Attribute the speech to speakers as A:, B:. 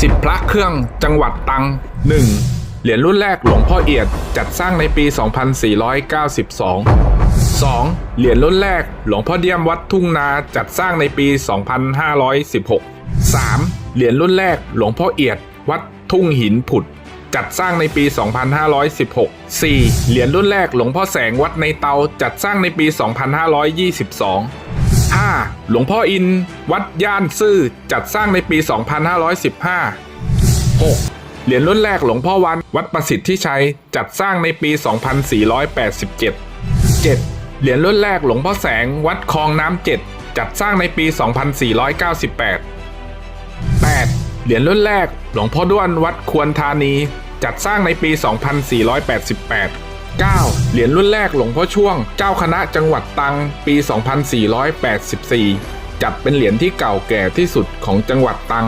A: สิบพระเครื่องจังหวัดตัง 1. เหรียญรุ่นแรกหลวงพ่อเอียดจัดสร้างในปี 2492 2. เหรียญรุ่นแรกหลวงพ่อเดียมวัดทุ่งนาจัดสร้างในปี 2516 3. เหรียญรุ่นแรกหลวงพ่อเอียด วัดทุ่งหินผุด จัดสร้างในปี 2516 4. เหรียญรุ่นแรกหลวงพ่อแสงวัดในเตาจัดสร้างในปี 2522 5. หลวงพ่ออิน วัดย่านซื่อจัดสร้างในปี 2515 6. เหรียญรุ่นแรกหลวงพ่อวัน วัดประสิทธิชัย จัดสร้างในปี 2487 7. เหรียญรุ่นแรกหลวงพ่อแสง วัดคลองน้ำเจ็ดจัดสร้างในปี 2498 8. เหรียญรุ่นแรกหลวงพ่อด้วนวัดควรธานี จัดสร้างในปี 2488 9. เหรียญรุ่นแรกหลวงพ่อช่วง เจ้าคณะจังหวัดตังปี 2484 จัดเป็นเหรียญที่เก่าแก่ที่สุดของจังหวัดตัง